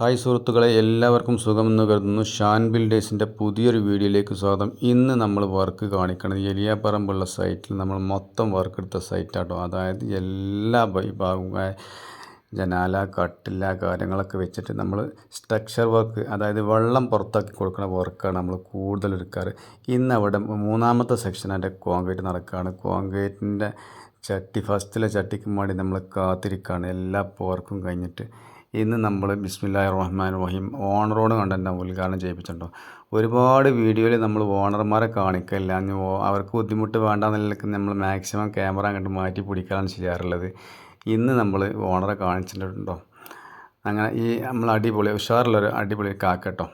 Hi സുഹൃത്തുക്കളെ എല്ലാവർക്കും സുഖമെന്ന് കരുതുന്നു. ഷാൻ ബിൽഡേഴ്സിന്റെ പുതിയൊരു വീഡിയോയിലേക്ക് സ്വാഗതം. ഇന്ന് നമ്മൾ വർക്ക് കാണിക്കുന്നത് എലിയാപ്പറമ്പുള്ള സൈറ്റിൽ നമ്മൾ മൊത്തം വർക്ക് എടുത്ത സൈറ്റാട്ടോ. അതായത് എല്ലാ ഭാഗവും ജനാല കട്ടില കാര്യങ്ങളൊക്കെ വെച്ചിട്ട് നമ്മൾ സ്ട്രക്ചർ വർക്ക് അതായത് വെള്ളം പുറത്താക്കി കൊടുക്കുന്ന വർക്കാണ് നമ്മൾ കൂടുതൽ എടുക്കാറ്. ഇന്ന് അവിടെ മൂന്നാമത്തെ അതിന്റെ കോൺക്രീറ്റ് നടക്കുകയാണ് കോൺക്രീറ്റിന്റെ ചട്ടി ഫസ്റ്റിലെ ചട്ടിക്ക് വേണ്ടി നമ്മൾ കാത്തിരിക്കുകയാണ് എല്ലാ വർക്കും കഴിഞ്ഞിട്ട് ഇന്ന് നമ്മൾ ബിസ്മില്ലാ റഹ്മാൻ റഹീം ഓണറോട് കണ്ട് തന്നെ ഉദ്ഘാടനം ചെയ്യിപ്പിച്ചിട്ടുണ്ടോ. ഒരുപാട് വീഡിയോയിൽ നമ്മൾ ഓണർമാരെ കാണിക്കില്ല അവർക്ക് ബുദ്ധിമുട്ട് വേണ്ട നിലയ്ക്ക് നമ്മൾ മാക്സിമം ക്യാമറ അങ്ങോട്ട് മാറ്റി പിടിക്കാനാണ് ചെയ്യാറുള്ളത്. ഇന്ന് നമ്മൾ ഓണറെ കാണിച്ചിട്ടുണ്ടോ? അങ്ങനെ ഈ നമ്മൾ അടിപൊളി ഉഷാറുള്ളൊരു അടിപൊളി കാക്കട്ടോ.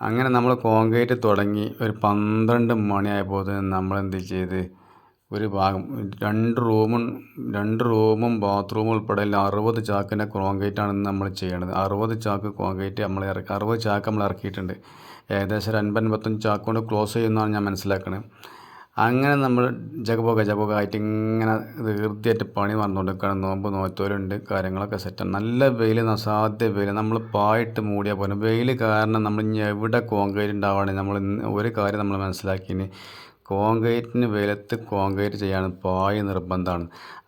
അങ്ങനെ നമ്മൾ കോൺക്രീറ്റ് തുടങ്ങി ഒരു പന്ത്രണ്ട് മണിയായപ്പോൾ നമ്മൾ എന്ത് ചെയ്ത് ഒരു ഭാഗം. രണ്ട് റൂമും രണ്ട് റൂമും ബാത്റൂമും ഉൾപ്പെടെ എല്ലാം അറുപത് ചാക്കിന്റെ കോൺക്രീറ്റാണ് ഇന്ന് നമ്മൾ ചെയ്യണത്. അറുപത് ചാക്ക് കോൺക്രീറ്റ് നമ്മൾ ഇറക്കി അറുപത് ചാക്ക് നമ്മൾ ഇറക്കിയിട്ടുണ്ട്. ഏകദേശം ഒരു അൻപത് അൻപത്തഞ്ച് ചാക്ക് കൊണ്ട് ക്ലോസ് ചെയ്യുന്നതാണ് ഞാൻ മനസ്സിലാക്കുന്നത് അങ്ങനെ നമ്മൾ ജഗപോക ജഗപോക ആയിട്ട് ഇങ്ങനെ തീർത്തിയായിട്ട് പണി വന്നുകൊണ്ടിരിക്കുകയാണ് നോമ്പ് നോറ്റോലുണ്ട് കാര്യങ്ങളൊക്കെ സെറ്റാണ് നല്ല വെയിൽ അസാധ്യ വെയിൽ നമ്മൾ പായിട്ട് മൂടിയാൽ പോലും വെയിൽ കാരണം നമ്മൾ ഇനി എവിടെ കോൺക്രീറ്റ് ഉണ്ടാവുകയാണെങ്കിൽ നമ്മൾ ഒരു കാര്യം നമ്മൾ മനസ്സിലാക്കിയിന്. കോൺക്രീറ്റിന് വെയിലത്ത് കോൺക്രീറ്റ് ചെയ്യാൻ പായ നിർബന്ധമാണ്.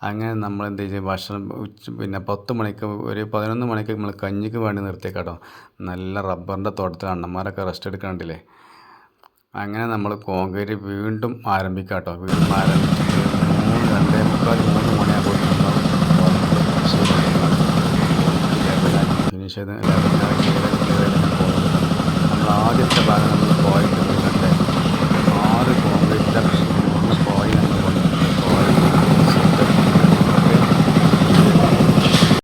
അങ്ങനെ നമ്മൾ എന്ത് ചെയ്യും? ഭക്ഷണം ഉച്ച പിന്നെ പത്ത് മണിക്ക് ഒരു പതിനൊന്ന് മണിക്ക് നമ്മൾ കഞ്ഞിക്ക് വേണ്ടി നിർത്തിയേക്കാട്ടോ. നല്ല റബ്ബറിന്റെ തോട്ടത്തിൽ അണ്ണന്മാരൊക്കെ റെസ്റ്റ് എടുക്കണ്ടില്ലേ അങ്ങനെ നമ്മൾ കോൺക്രീറ്റ് വീണ്ടും ആരംഭിക്കാം കേട്ടോ വീണ്ടും ആരംഭിച്ചിട്ട് മൂന്ന് മുക്കാൽ മൂന്ന് മണിയാകുമ്പോൾ ഫിനിഷ് ചെയ്ത് നമ്മൾ ആദ്യത്തെ ഭാഗം